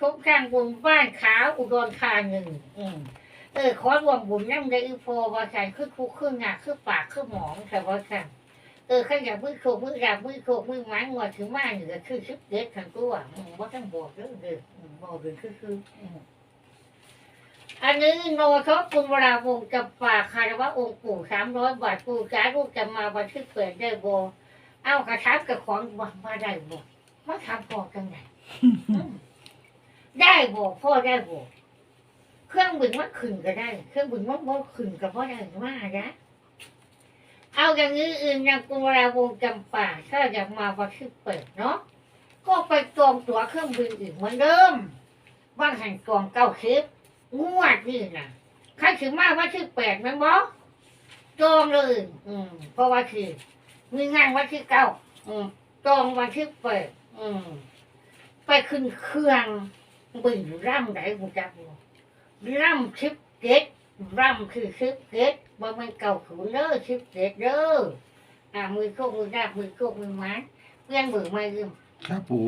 ทุกข้างบุญบ้านขาวอุดรธานีอืมเออขอรวมบุญนั่งได้อีโฟว่าใส่คือคุกคือหงาคือปากคือหมองแต่ว่าค่ะเออข้าอยากมือโคกมือดาบมือโคกมือไม้งวดถึงมาเหนือคือชิบเด็ดขันตัวอืมว่าต้องบอกเด้องเด้อบอกเลยคือคืออืมอันนี้โนทบคุณวราวงศ์กับฝากคารวะองค์ปู่สามร้อยบาทปู่จ้าลูกจะมาวันที่เปิดได้โบเอากระชับกับของมาได้โบมาทำพอกันไหน ได้บอกพ่อได้บอกเครื่องบินมันขึ้นก็ได้ เครื่องบินมันบ่ขึ้นก็พ่อได้มานะเอาอย่างนี้อื่นอย่างกุมราวงจำป่าถ้าอยากมาวันที่เปิดเนาะก็ไปจองตั๋วเครื่องบินอีกเหมือนเดิมว่างหันจองเก้าคลิปงวดนี่นะใครถึงมาวันที่แปดแมันบอจองเลย อืมเพราะว่าคือมีงานวันที่เก้าอืมจองวันที่แปดอืมไปขึ้นเครื่อง บินร่ำไหนกูจักบ่ร่ำชิปเก็ตร่ำคือชิปเก็ตบ่แมันเก่าขืนเด้อชิปเก็ตเด้ออ่ามือโคกมือดาบมือโคกมือไม้เพื่อนเบื่ม่ลืมครับปู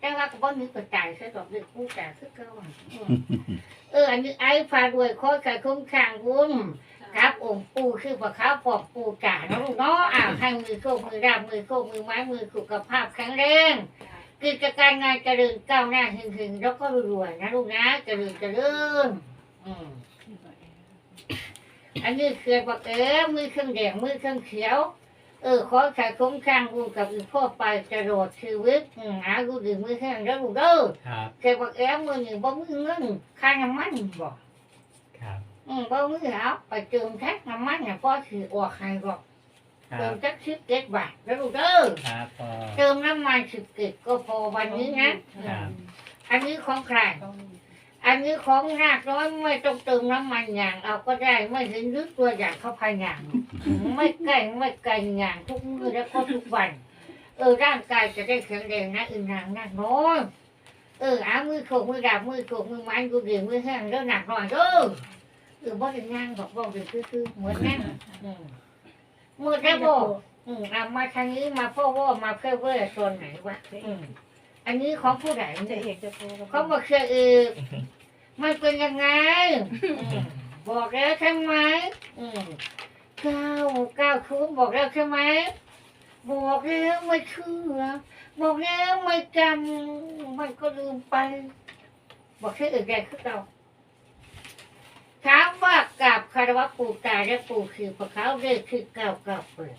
แต่ว่าก็บ่นึกกระจายซะดอกเด็กผู้จ่าคือเก่าอะอืมเอออันนี้ไอ้ฟาด้วยข้อไก่คุ้มข้างบุญครับองค์ปู่คือพระเขาปอกปู่จ่าเนาะลูกเนาะอ่าให้มือโคกมือดาบมือโคกมือไม้มือสุขภาพแข็งแรง กิจการงานเจริญก้าวหน้าหึงๆแล้วก็รวยๆนะลูกนะเจริญเจริญอืมอันนี้คือบอกเอ๋มือเครื่องแดงมือเครื่องเขียว เออขอใส่คุ้มข้างกูกับอีพ่อไปจะโดดชีวิตอืมหากูดื่มมือแห้งแล้วลูกเด้อครับเคยบอกเอ๋มือหนึ่งบ่มือเงินค่าน้ำมันบอกครับอืมบ่มือเอาไปเติมแท็กน้ำมันเนี่ยพ่อถือออกให้บอกครั เติบมแท็กสิบเจ็ดบาทแล้วลูกเด้อครับพอเติมน้ำมันสิบเจ็ดก็พอวันนี้นะครับ อันนี้ของใคร อันนี้ของนาคน้อยไม่ต้องเติมน้ำมันอย่าง เอาก็ได้ไม่เห็นลึกตัวอย่างเข้าภายอย่าง ไม่ไกลไม่ไกลอย่างทุกมือและก็ทุกวัน เออร่างกายจะได้แข็งแรงนะอึนนางนาคน้อยเออเอามือโขกมือดาบมือโขกมือไม้กูเดียวมือแห้งแล้วหนักหน่อยเด้อเออบ่ถึงงานบอกบอกเลยคือๆเหมือนนั่นอื มมือได้บอกอืมเอามาทางนี้มาพ่อว่ามาเพื่อเพื่อโซนไหนวะอืมอันนี้ของผู้ใดจะเนี่ยเอกจะโทรเขาบอกเชื่อเออมันเป็นยังไงอืมบอกแล้วใช่ไหมอืมเก้าเก้าคืนบอกแล้วใช่ไหมบอกแล้วไม่เชื่อบอกแล้วไม่จำมันก็ลืมไป บอกเชื่ออื่นใดคือเรา ถามว่ากับคารวะปู่ตาและปู่คือพระเขาเรียกคือเก้าเก้าเปิด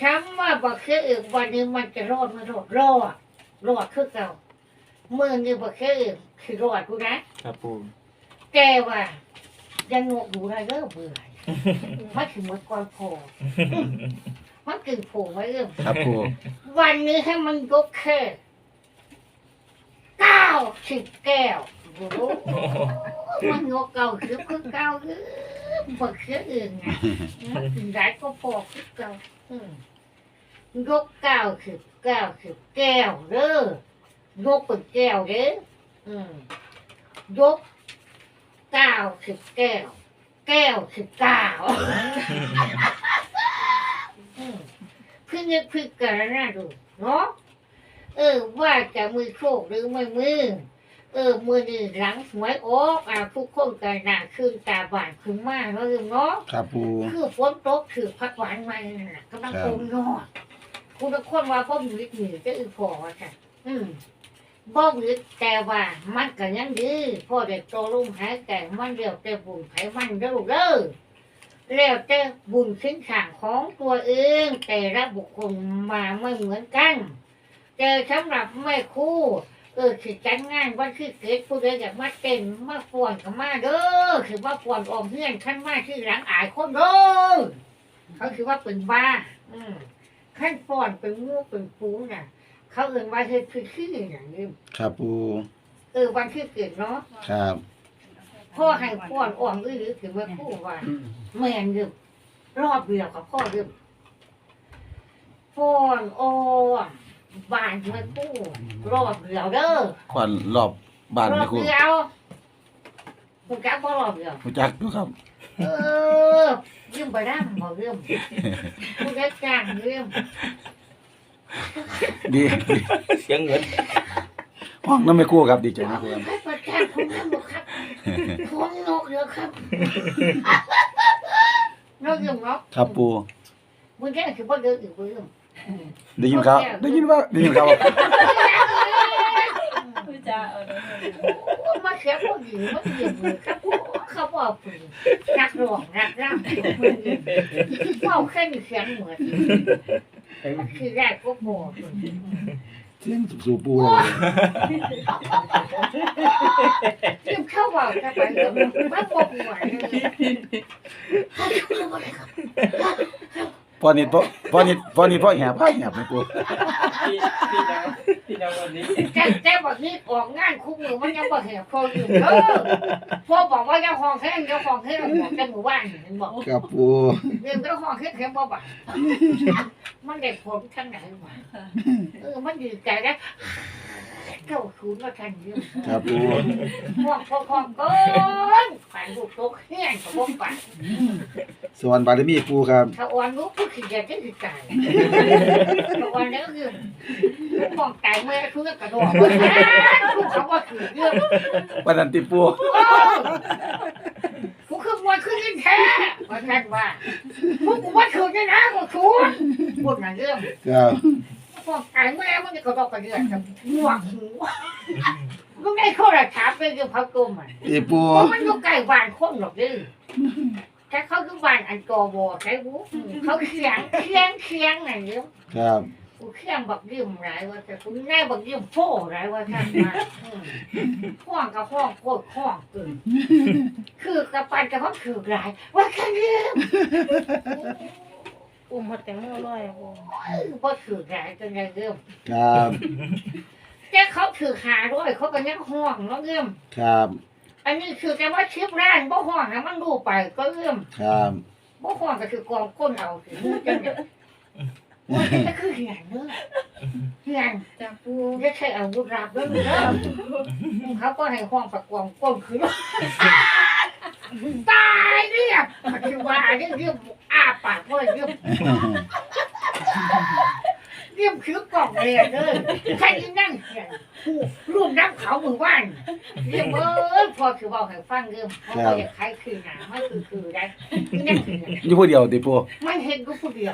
ถามว่าบอกเชื่ออื่นวันนี้มันจะรอดไหม่รอดรอดรอดคือเก่ามือนี่บอกคือคือรอดกูนะครับปูแกว่ายังงกอยู่ไรเริ่มเบื่อมันถึงมันก่อนพอมันกึ่งโผล่ไว้เริ่มครับปูวันนี้ให้มันยกแค่เก้าสิบแก้วโอ้โห มันยกเก้าคือคือเก้าคือบอกคืออื่นไงถึงได้ก็พอคือเก้าอืมยกเก้าสิบเก้าสิบแก้วเด้อยกเป็นแก้วเด้ออืมยกเก้าสิบแก้ว แก้วสิบเก้าพึ่งนึกพึ่งกันนะดูเนาะเออว่าจะมือโชคหรือไม่มือ เออมือนี่หลังหวยออกอ่าทุกคนกันหนาคืนตาบานขึ้นมาเนาะลืมเนาะครับปูคือฝนตกถือพักหวานมานั่นน่ะกำลังโกงยอดคุณทุกคนว่าพ่อมีวิถีจะอือพอว่าค่ะอืมบ่มีแต่ว่ามันก็ยังดีพ่อได้โตลุ่มหายแต่มันเรียวแต่บุญไผมันเด้อลูกเด้อแล้วแต่บุญชิ้นขางของตัวเองแต่ละบุคคลมาไม่เหมือนกันแต่สำหรับแม่ครู่เออคือจัดงานวันที่เกิดผู้ใดอยากมาเต้นมาป่วนกับมาเด้อคือว่าป่วนออมเพื่อนขั้นมาที่หลังอายคนเด้อเขาคือว่าเป็นบ้าอืมขั้นป่วนเป็นงูเป็นปูน่ะ เขาเอ่นว่าเฮ็ดคือขี้อย่างนี้ครับปูเออวันที่เกิดเนาะครับพ่อให้ป่วนอ่อมหรือถือว่าคู่ว่าแม่นยืมรอบเดียวกับพ่อยืมฟอนโอ้ บานไม่พูดรอบเดียวเด้อควันรอบบ้านรอไหมบครูเดียวคุณจักพ่อรอบเดียวรู้จักอยู่ครับ เออยืมไปได้บ่ยืมคุณจักจ้างยืมดีเสียงเงินห้องน้ำไม่คู่ครับดีใจนะครูครับให้ประจานผมนั่งบอกครับผมนกเยอะครับนกยังเนาะครับปูมึงแค่คือว่าเดินอีกเบื้อง ได้ยินครับ ได้ยินว่าได้ยินครับพูดจาเอาได้เลยมาเสียพวกหญิงมันยืมมือครับเขาบอกปืนนักร้องนักร่างเฝ้าแค่เสียงเหมือนมันคือแรกก็โมเสียงสู่ปูเลยยืมเข้าบอกจะไปเดี๋ยวมันบอกหัวเลยเขาช่วยอะไรครับ พอนิดพอพอนิดพอนิดพอแหบพอแหบไม่ปูพี่พี่น้องพี่น้องวันนี้แต่แต่บอกนี่ออกงานคู่มือมันยังบอกเห็นพออยู่เออพอบอกว่าเจ้าของแค่เจ้าของแค่บอกแต่หมู่บ้านเห็นบอกครับปูเรื่องเจ้าของแค่แค่บอกว่ามันได้ผลทั้งไหนวะเออมันดีใจแล้ว เก้าศูนย์มาทันเยอะครับปูพวกพวกพวกก้นฝันลูกโตเฮี้ยนกับพวกฝันสวรรค์บารมีปูครับถ้าอ่อนรู้ผู้ขี้เกียจก็คือตายถ้าอ่อนแล้วก็คือผู้มองตายเมื่อคือกระโดดผู้เขาว่าคือเรื่องวันนั้นติปูกูคือมวยคือยินแท้ว่าท่านว่าพวกกูว่าคือนี่นะกูชูพวกนั้นเรื่องครับพวกตายเมื่อมันจะกระโดดกระเดือนกับห่วงหู มึงได้ข้อระถามเป็นเรื่องพักกลมอะติปูเพราะมันอยู่ใกล้บ้านคนหรอกดื้อแต่เขาคือบ้านอันกอวอใช่บุเขาเคียงเคียงเคียงอะไรเงี้ยครับกูเคียงบักยืมไรว่าแต่กูแน่บักยืมโฟ่ไรว่าท่านมาห้องกับห้องโคตรห้องเกินคือกระปันกับเขาถือไรว่าแค่ยืมอุ้มหมดแตงโมลอยอะปูพอถือไรจนไงยืมครับ แต่เขาถือหาด้วยเขาก็ยังห้องเนาะยืมครับ อันนี้คือแต่ว่าชิปร้านบ่ห้องนะมันดูไปก็ยืมครับบ่ห้องก็คือกองก้นเอาสิมือจังเนี่ยมันก็คือเหียนเนอะเหียนจ้าปูไม่ใช่อาวุธลับด้วยเนอะเขาก็ให้ห้องประกองก้นคือตายเนี่ยคือว่าเรื่องเรื่องอ้าปากว่าเรื่องเรื่องคือกล่องเลยอะเด้อใครที่นั่งเหียนผู้รูปน้ำเขามือว่านเรื่องเอ้ยพอคือบอกให้ฟังเรื่องเขาก็อยากใครคือหนาไม่คือคือได้นั่นคืออยู่ผู้เดียวติปูมันเห็นกูผู้เดียว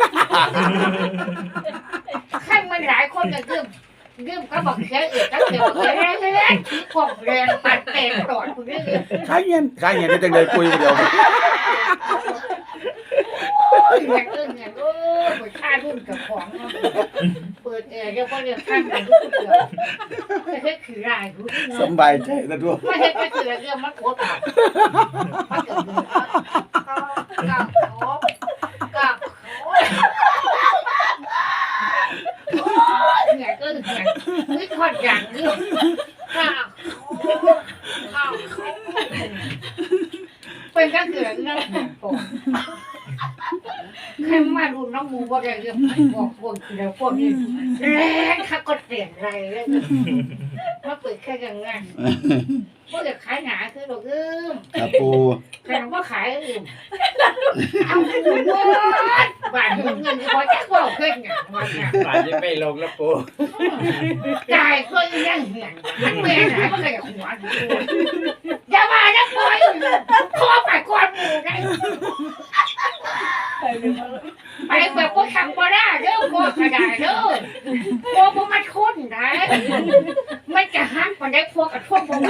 ขั้นมันหลายคนจะเริ่มเริ่มก็บอกเสียเอกก็เสียบอกเสียแรงเลยที่กองแรงปัดเตะตลอดคุณนี่ขายเงินขายเงินได้จังไดปูอยู่ผู้เดียวโอ้ยเงินเงินโอ้ยเปิดค่ารุ่นกับของเปิดแอร์เดี๋ยวก็เรียกขั้นกันทุกเดียวไม่ใช่คือรายรู้สำบายใจนะปูไม่ใช่คือเรื่องมันโคตรอะมันเกิดเรื่องกับเขากับเขาเนี่ยก็เนี่ยไม่ทอดอย่างเรื่องกับเขากับเขาเป็นก็คือเรื่องผม ใครมาดูน้องมูว่าได้เรื่องบอกพวกคือแล้วพวกนี้แรงข้าก็เสียงไรเลยมาเปิดแค่ยังไงพว กจะขายหนาคือดอกอืมครับปูแต่ว่าขายอื่นเอาหูวดบ้านเงินเงินพอจะบอกเพื่อนอย่างมันเนี่ยป่านนี้ไม่ลงแล้วปูจ่ายก็ยังเหียนมันเมื่อไหร่ก็เลยหัวดูอย่ามานะปล่อยขอไปก่อนหมูได้ไปเลยมาไปแบบว่าทำบ่ได้เด้อพวกกระดาษเด้อพวกมันคุ้นได้ไมันได้พวกกับพวกมัน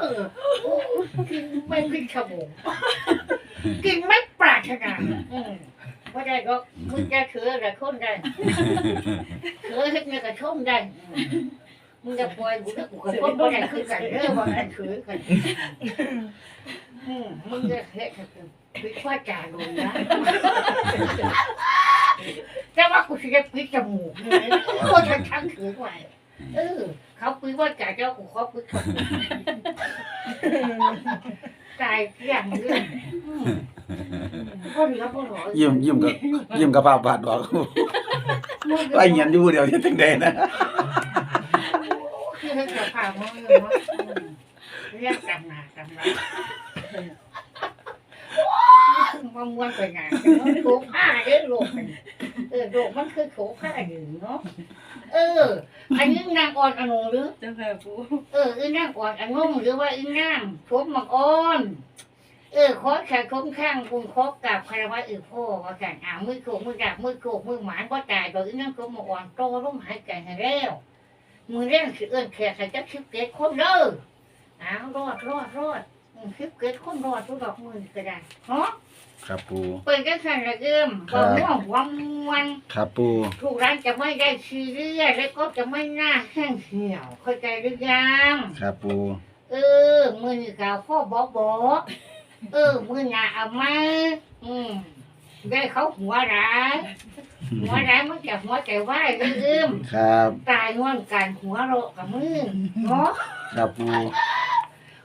เออกินไม่ขึ้นขโมงกินไม่ปรารถนาอืมว่าได้ก็มึงจะถืออะไรคนได้ถือให้เงินกระชุ่มได้มึงจะปล่อยกูจะกูกระชุ่มบ่ได้ขึ้นกันเด้อว่ากันถือกันอืมมึงจะเฮ็ดให้กูปิดว่าจ่าลงนะแต่ว่ากูจะปิดจมูกเลยคนฉันทั้งถือไว้ เออ เขาปิดว่าจ่าเจ้ากูเขาปิดจมูกตายเรื่องเรื่องอืมคนเหลือคนหรอยิ้มยิ้มกับยิ้มกับภาพบาดบอกไปเงินอยู่ผู้เดียวเฮ็ดจังไดนะคือให้เกี่ยวข่าวมันเลยว่าเรียกจำหนาจำหนามันม้วนไปงานโถผ้าเด้อโลกมันเออโลกมันคือโถผ้าอยู่เนาะ เออ อันนี้นางอ่อนอนงหรือ เจ้าค่ะปูเอออีนางอ่อนอนงหรือว่าอีนางชมมังอ่อน เออขอแขกคมข้างคุณขอกราบคารวะอือพ่อว่ากันอ่ามือโขกมือดาบมือโขกมือหมานว่าตายโดยอีนางชมมังอ่อนโตร่มหายใจให้แล้วมือเร่งสิเอื้อนแขกใส่จักชิบเกตคนเด้ออ้าวรอดรอดรอด อืมชิบเกตคนรอดทุกดอกมือก็ได้ฮะครับปูเปิดกันสั่นละเอิ่มครับบ่ม่วงวังวันครับปูทุกร้านจะไม่ได้ชีเรื่อยแล้วก็จะไม่น่าแห้งเหี่ยวเข้าใจหรือยังครับปูเออ มือนี่กาวพ่อบอกบอกเออ มือหนาเอามาอืมได้เขาหัวร้ายหัวร้ายมันจะหัวใจไหวเอิ่มครับ ตายง่วนการหัวโรคกับมือเนาะครับปู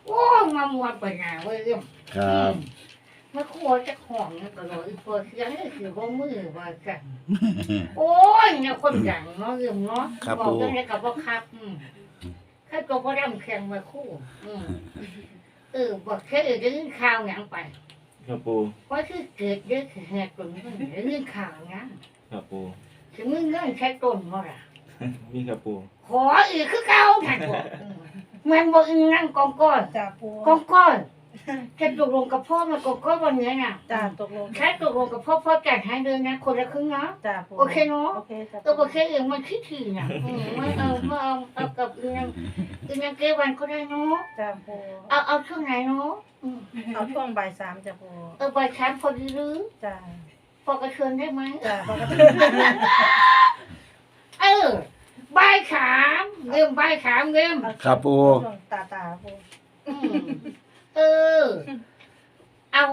โอ้ยมามวนไปหนาเว้ยเอิ่มครับมาขวจะของเนี่ยก็เลยพอเสียงนี่คือว่ามือว่ากันโอ้ยเนี่ยคนดังเนาะเอิ่มเนาะครับบอกปูเรื่องนี้กับว่าครับอืมข้าตัวพ่อดำแข่งมาคู่ อืมเออบอกแค่เออจะยื่นข่าวหยังไปครับปูว่าคือเกิดเรื่องคือเหตุตรงนี้เรื่องข่าวหยังครับปูถึงมึงเงื่อนใช้ต้นเมื่อไหร่มีครับปูขออีกคือเก่าท่านบอกอืม มันบอกอีนั่งกองก้อนจ้าปูกองก้อนจะตกลงกับพ่อมากองก้อนวันนี้น่ะจ้าตกลงแค่ตกลงกับพ่อพ่อจัดให้เลยนะคนละครึ่งเนาะจ้าปูโอเคเนอะโอเคจ้าเออโอเคเองมันคิดถึงอะอืมไม่เอาไม่เอาเอากับอีนั่งอีนั่งเกวันก็ได้เนาะจ้าปูเอาเอาช่วงไหนเนาะอืมเอาช่วงบ่ายสามจ้าปูเออใบแคมพอดีหรือจ้าพอกระเชิญได้ไหมจ้าปกติเออ ใบขามเริ่มใบขามเริ่มครับปูช่วงตาตาปูอืมเออ เอา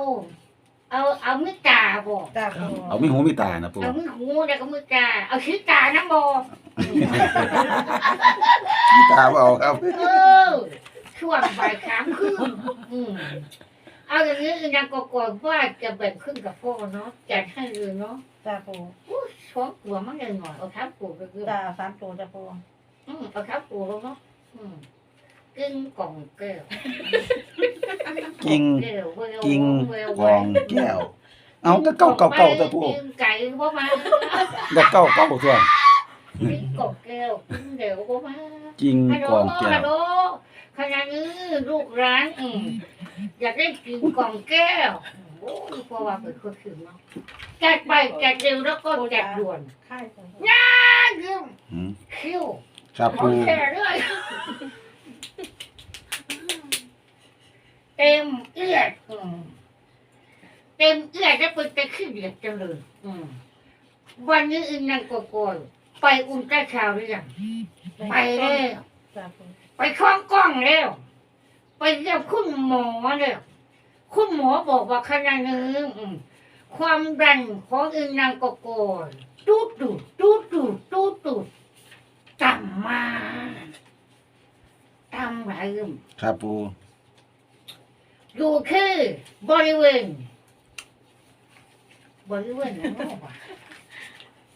เอาเอามือตาบอกจ้าปูเอามีหูมีตานะปูเอามือหูแล้วก็มือตาเอาชิ้ตานะบอมีตาบ่เอาครับ เออช่วงใบขามขึ้นอืมเอาอย่างนี้อีนางก็กลัวว่าจะแบ่งขึ้นกับพ่อเนาะจัดให้เลยเนาะจ้าปูอู้ ช้อนตัวมันเลยหน่อยเอาทับปูไปเรื่อยจ้าสามตัวจ้าปูอืมเอาทับปูแล้วเนาะอืมกิ้งกล่องแก้วกิ้งแก้วเวลกิ้งเวลกองแก้ว เอาก็เก้าเก้าเก้าตัวปูกิ้งไก่พ่อมาก็เก้าเก้าตัวกิ้งกล่องแก้วกิ้งเดี๋ยวพ่อมา จริงฮัลโหลกองแก้ฮัวลโหลขณะนี้ลูกร้านอืมอยากได้กิ้งกล่องแก้ว โอ้ยพ่อว่าเป็นคนถึงเนาะจัดไปจัดเร็วแล้วก็จัดด่วนค่ายจ้าปูอะยืมหืมคิวครับโอปูเคเลยเต็มเอียดอืมเต็มเอียดแล้วเป็นแต่ขี้เดียดจังเลยอืมวันนี้อินนังโกโกยไปอุ่นใต้ชาวหรือยังไปแล้ว จ้าปูไปคล้องกล้องแล้ว ไปเยี่ยมคุณหมอแล้ว คุณหมอบอกว่าขณะนี้อืมความดันของอินนังโกโกยตูดตูดตูดตูดตูดตูดต่ำมากต่ำหลายเรื่องครับปูอยู่คือบริเวณบริเวณไหนบ้างวะ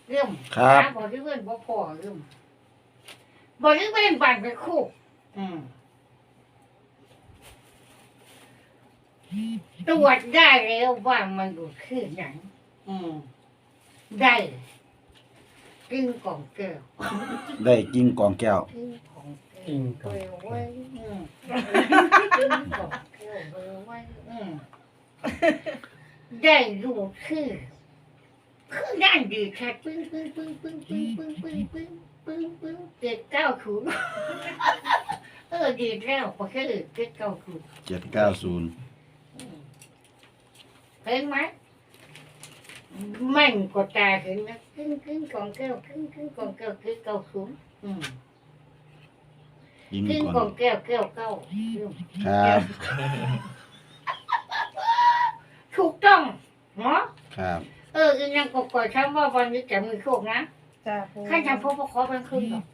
เรื่องครับหาบริเวณบ่พอเรื่องบริเวณบ้านไปคู่ อืม ตรวจได้แล้วว่ามันอยู่ที่ไหนอืม ได้กินกล่องแก้วได้กินกองแก้ว กินกล่องแก้ว กินกล่องแก้วอืมกินกล่องแก้วเบอร์ไว้อืมได้ดูคือคือด้านดีชัดปึ้งปึ้งปึ้งปึ้งปึ้งปึ้งปึ้งปึ้งปึ้งปึ้งเจ็ดเก้าถูนย์เออดีแล้วพอแค่เจ็ดเก้าถูนย์ 790 thấy ไหมมันก็ตาถึงนะขึ้นขึ้นกองแก้วขึ้นขึ้นกองแก้วขึ้นเก้าสูงอืมยิ้มขึ้นกก่ออนงแก้วแก้วเก้าครับถูกต้องเนาะครับเอออีนั่นก็ก่อยช้ำว่าวันนี้จะมีโชคนะจ้าปูข้าจะพบพ่อขอแบ่งครึ่งก่อน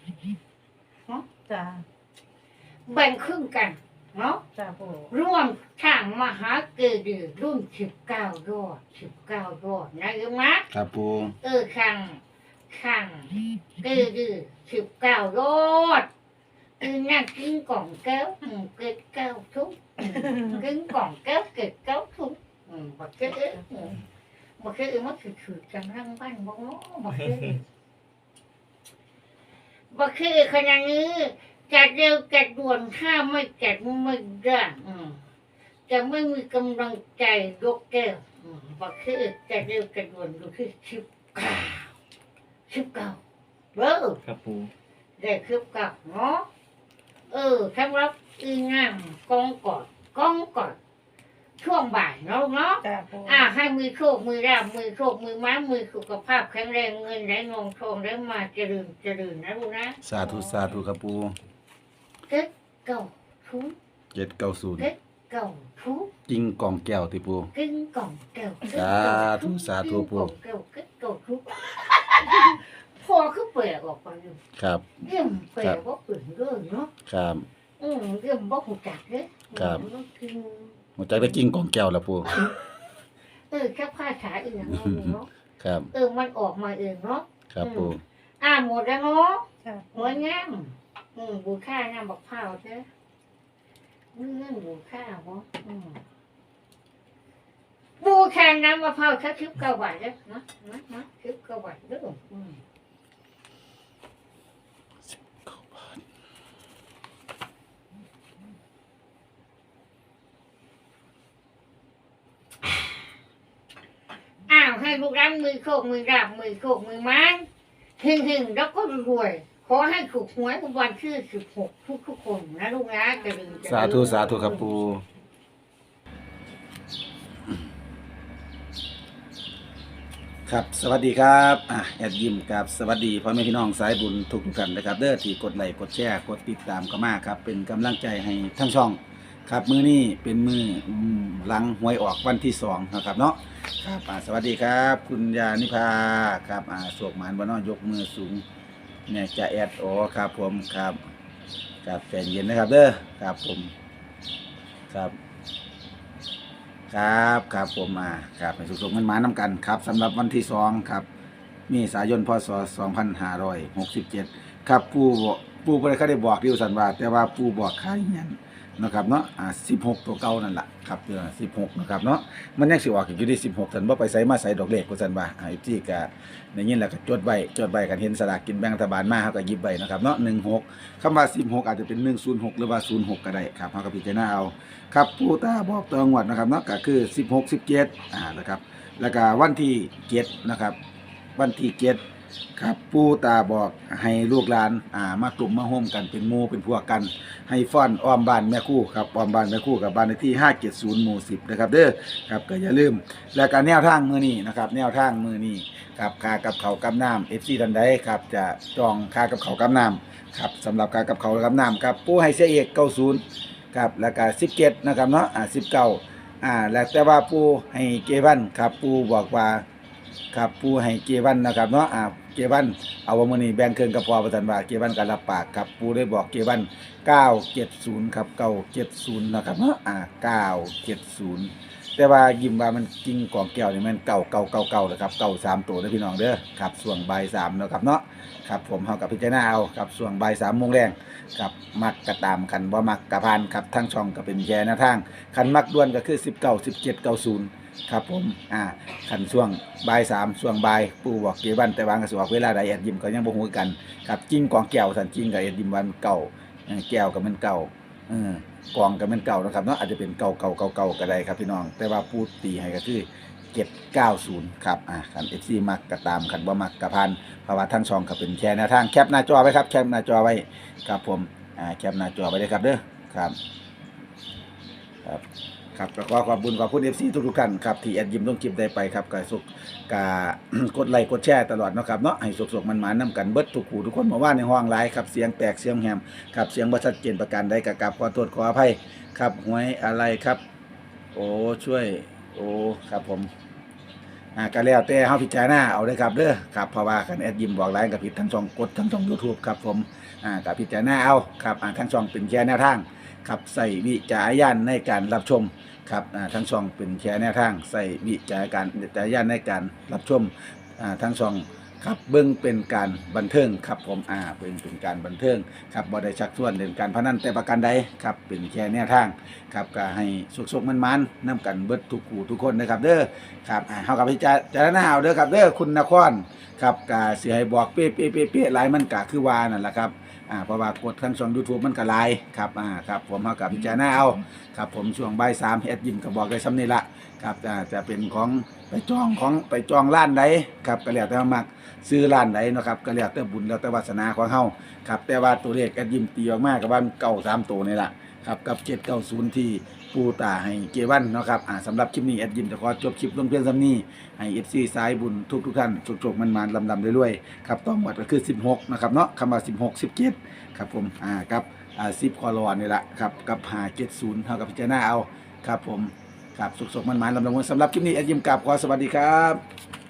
จ้าแบ่งครึ่งกัน เนาะจ้าปูร่วมทางมหาเกดีรุ่นสิบเก้ายอดสิบเก้ายอดนะโยมนะครับปูเออขังขังเกดีสิบเก้ายอดคือนั่งกินกล่องแก้วอืมเกิดเก้าทุกอืมกินกล่องแก้วเกิดเก้าทุกอืมบอกเกิดอืมบอกเกิดมันคือคือจังรังบ้านบอกเนาะบอกเกิดบ่คือขนาดนี้ จัดเร็วจัดด่วนถ้าไม่จัดไม่ได้อืมจะไม่มีกำลังใจยกแก้วอืมบ่คือจัดเร็วจัดด่วนดูคือชิบเก้าชิบเก้าเบ้อครับปูได้คืบกับเนาะเออสำหรับอีงามกองกอดกองกอดช่วงบ่ายเนาะเนาะ จ้าปูอ่าให้มือโชคมือราบมือโชคมือไม้มือสุขภาพแข็งแรงเงินไหลนองทองได้มาเจริญเจริญนะลูกนะ สาธุสาธุครับปู เก็ดเก่าทุก790เก่าทุกจริงกองแก้วติปูกึ่งกล่องเก่าสาธุสาธุปู่กึ่งกล่องเก่าเก็ดเก่าทุกพอคือเปลออกไปอยู่ครับเยี่ยมเปลว่าเปลี่ยนเรื่องเนาะครับ อืมเรื่องบ่หูจักเด้ครับอืมกินหัวใจได้จริงกองแก้วแล้วปู เออแค่ผ้าขาอื่นเนาะเนาะครับ เออมันออกมาเองเนาะ ครับปู อ่าหมดแล้วเนาะจ้าหัวงาม อืมบูค่างามบักเผาเด้อมือเรื่องบูค่าบ่อืมบูค่างามบักเผาถ้าคลิปเก่าบาทเด้อนะนะนะคลิปเก่าบาทเด้ออืมอ้าวให้ลูกรังมือโคกมือราบมือโคกมือไม้หึงหึงๆแล้วก็รวยข อให้ถูกหวยวันที่สิบหกทุกทุกๆคนนะลูกนะจะดีจะดีสาธุสาธุครับปูครับสวัสดีครับอะแอดยิมกับสวัสดีพ่อแม่พี่น้องสายบุญทุกทุกๆท่านนะครับเด้อที่กดไลค์กดแชร์กดติดตามก็มากครับ เป็นกำลังใจให้ทั้งช่อง ครับมือนี้เป็นมืออืมหลังหวยออกวันที่สองนะครับเนาะครับอ่าสวัสดีครับ คุณยานิพาครับอ่าสวกหมานบานอยกมือสูง เนี่ยจะแอดโอครับผมครับครับใจเย็นนะครับเด้อครับผมครับ ครับครับผมมาครับให้สุขสมันมาน้ำกันครับสำหรับวันที่สองครับมีสายนพศ2567 ครับผู้บอกผู้บ่ได้เขาได้บอกดิวสันว่าแต่ว่าผู้บอกค่ายเงิน นะครับเนาะอ่า16ตัวเก่านั่นแหละครับเดือน16นะครับเนาะมันยังสิออกอยู่ที่16สันบ่ไปใส่มาใส่ดอกเลขกูสันว่าอ่าที่ก็ได้ยินแล้วก็จดไว้จดไว้กันเห็นสลากกินแบ่งรัฐบาลมาเฮาก็หยิบไว้นะครับเนาะ16คำว่า16อาจจะเป็น106หกหรือว่า06ก็ได้ครับเฮาก็พิจารณาเอาครับผู้ตาบอกตัวงวดนะครับเนาะก็คือ16 17อ่านะครับแล้วก็วันที่7นะครับ วันที่7 ครับปู่ตาบอกให้ลูกหลานอ่ามากลุ่มมาโฮมกันเป็นหมู่เป็นพวกกัน ให้ฟ้อนอ้อมบ้านแม่คู่ครับอ้อมบ้านแม่คู่กับบ้านเลขที่570หมู่10นะครับเด้อครับก็อย่าลืม แล้วก็แนวทางมือนี้นะครับแนวทางมือนี้ครับคากับเขาวกับน้ำ FC ทันใดครับจะจองคากับเขาวกับน้ำครับสำหรับคากับเขาวกับน้ำครับปู่ให้เสียเอก90ครับแล้วก็สิบเจ็ดนะครับเนาะอ่าสิบเก้าอ่าแล้วแต่ว่าปู่ให้เกวันครับปู่บอกว่า ครับปูให้เกวันนะครับเนาะอ่าเกวันเอาว่ามื้อนี้แบ่งเครื่องกับพอประทันว่าเกวันก็รับปากครับปูได้บอกเกวัน970ครับ970นะครับเนาะอ่า970 แต่ว่ายิ้มว่ามันกิ้งกองแก้วนี่มันเก่าเก่าเก่าเก่านะครับเก่าสามตัวเด้อพี่น้องเด้อครับส่วงบ่ายสามเนาะครับเนาะครับผมเฮากับพิจารณาเอาครับส่วงบ่ายสามโมงแรงครับมักกระตามคันว่ามักกระพานครับทั้งช่องก็เป็นแย่น้าทางคันมักด้วนก็คือ 19 17 90 ครับผม อ่าคันช่วงบ่ายสามช่วงบ่ายปู่บอกเกวันแต่วางกระสวกเวลาใดแอดยิมก็ยังบ่ฮู้กันครับจริงกองแก้วสันจริงกับแอดยิมวันเก่าเออแก้วก็มันเก่าเออกองก็มันเก่านะครับเนาะอาจจะเป็นเก่าเก่าเก่าเก่าก็ได้ครับพี่น้อง แต่ว่าปูตีให้ก็คือ790ครับ อ่าคัน FC มักกระตามคันบ่มักกระพานเพราว่าทั้งช่องก็เป็นแชร์แนวทางแคปหน้าจอไว้ครับแคปหน้าจอไว้ครับผม อ่าแคปหน้าจอไปเลยครับเด้อครับ ครับ ครับก็ขอขอบคุณขอบคุณเอฟซีทุกๆท่านครับที่แอดยิมต้องคลิปได้ไปครับก็สุกกา กดไลค์กดแชร์ตลอดเนาะครับเนาะให้สุกๆมันมานํกันเบิดทุกคู่ทุกคนมาว่าในห้องไลฟ์ครับเสียงแตกเสียงแหมครับเสียงบ่ชัดเจนประการใดก็กราบขอโทษขออภัยครับหวยอะไรครับ โอ้ช่วย โอ้ครับผมอ่าก็แล้วแต่เฮาพิจารณาเอาเลยครับเด้อครับเพราะว่าคันแอดยิมบอกไลน์กับผิดทั้งช่องกดทั้งช่อง YouTube ครับผมอ่ากับพิจารณาเอาครับอ่าทั้งช่องเป็นแชร์แนวทาง ครับใส่วิจารณญาณในการรับชมครับทั้งช่องเป็นแชร์แนวทางใส่วิจารการวิจารณญาณในการรับชมทั้งช่องครับเบิ่งเป็นการบันเทิงครับผมอ่าเบิ่งเป็นการบันเทิงครับบ่ได้ชักชวนเล่นการพนันแต่ประการใดครับเป็นแค่แนวทางครับก็ให้สุขๆมันๆนํกันเบิดทุกคู่ทุกคนนะครับเด้อครับอ่าเฮากับพิจารณาเอาเด้อครับเด้อคุณนครครับก็สิให้บอกเป๊ะๆๆๆหลายมันก็คือว่านั่นแหละครับ อ่าเพราะว่ากดข้างช่อง YouTube มันก็หลายครับอ่าครับผมเฮากับพิจารณาเอาครับผมช่วงบ่าย3เฮ็ดยิ้มก็บอกได้ซ้ำนี่ละครับอ่าจะเป็นของไปจองของไปจองร้านใดครับก็แล้วแต่ว่ามักซื้อร้านไหนเนาะครับก็แล้วแต่บุญแล้วแต่วาสนาของเฮาครับแต่ว่าตัวเลขแอดยิมตีออกมากับว่าเก่าสามตัวนี่แหละครับกับเจ็ดเก้าศูนย์ที่ ปูตาให้เกวันเนาะครับอ่าสำหรับคลิปนี้แอดยิมจะขอจบคลิปลงเพียงซ้ำนี้ให้เอฟซีสายบุญทุกทุกท่านโชคๆมันมันๆลำๆเรื่อยๆครับต้องหมดก็คือ 16นะครับเนาะคำว่า 16 17ครับผมอ่าครับอ่าซิปคอรอนนี่แหละครับกับหาเกจศูนย์เท่ากับพิจารณาเอาครับผมครับสุขๆมันมันๆลำๆสำหรับคลิปนี้แอดยิมกลับขอสวัสดีครับ